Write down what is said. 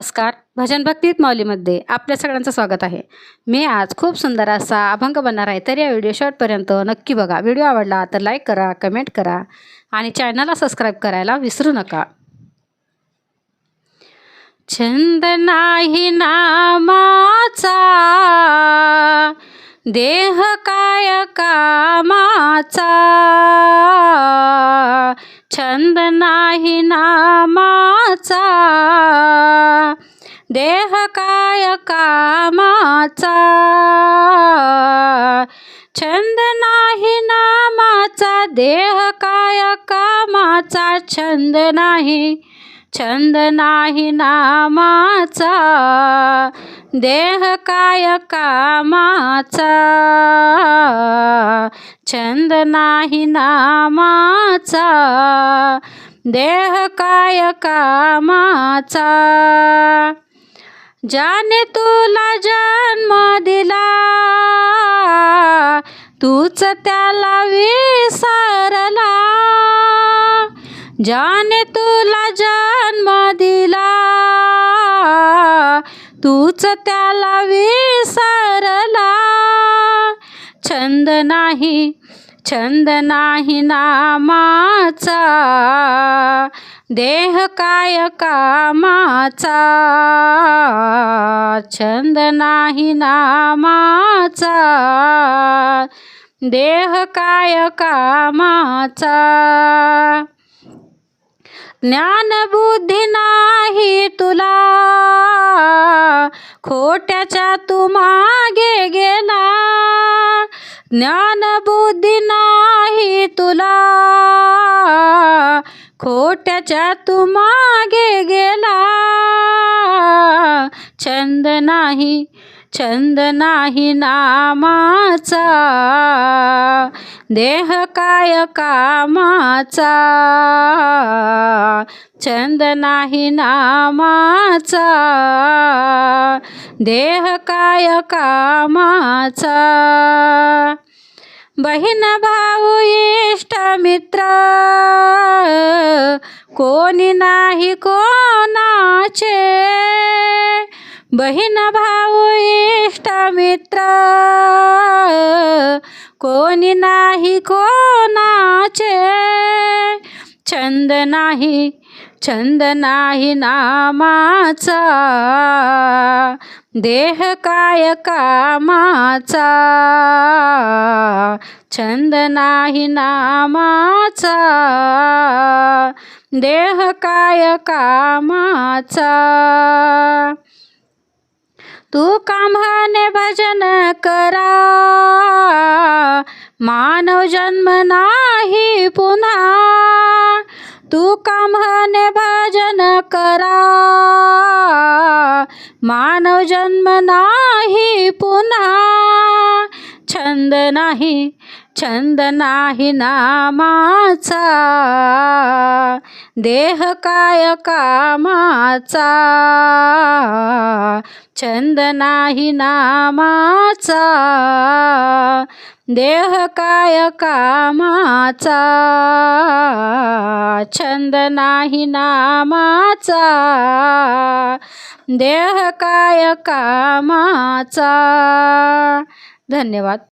नमस्कार. भजन भक्तीत माऊलीमध्ये आपल्या सगळ्यांचं स्वागत आहे. मी आज खूप सुंदर असा अभंग बनणार आहे तर या व्हिडिओ शॉर्टपर्यंत नक्की बघा. व्हिडिओ आवडला तर लाईक करा कमेंट करा आणि चॅनलला सबस्क्राईब करायला विसरू नका. छंद नाही नामाचा देह काय कामाचा छंद नाही नामाचा देह काय कामाचा? छंद नाही नामाचा देह काय कामाचा? छंद नाही छंद नाही नामाचा देह काय कामाचा? छंद नाही नामाचा देह काय कामाचा? ज्याने तुला जन्म दिला. तूच त्याला विसरला. ज्याने तुला जन्म दिला. तूच त्याला विसरला. छंद नाही छंद नाही नामाचा देह काय कामाचा? छंद नाही नामाचा देह काय कामाचा? ज्ञानबुद्धी नाही तुला खोट्याच्या तू मागे ज्ञान बुद्धी नाही तुला. खोट्याच्या तू मागे गेला. छंद नाही छंद नाही नामाचा. देह काय कामाचा? छंद नाही नामाचा. देह काय कामाचा? बहीण भाऊ इष्ट मित्र कोणी नाही कोणाचे? बहीण भाऊ इष्ट मित्र कोणी नाही कोणाचे? छंद नाही छंद नाही नामाचा. देह काय कामाचा? छंद नाही नामाचा. देह काय कामाचा? तू कांभाने भजन करा. मानव जन्म नाही पुन्हा. तू कांभाने भजन करा. मानव जन्म नाही पुन्हा. छंद नाही छंद नाही नामाचा. देह काय कामाचा. छंद नाही नामाचा. देह काय कामाचा. छंद नाही नामाचा. देह काय कामाचा? धन्यवाद.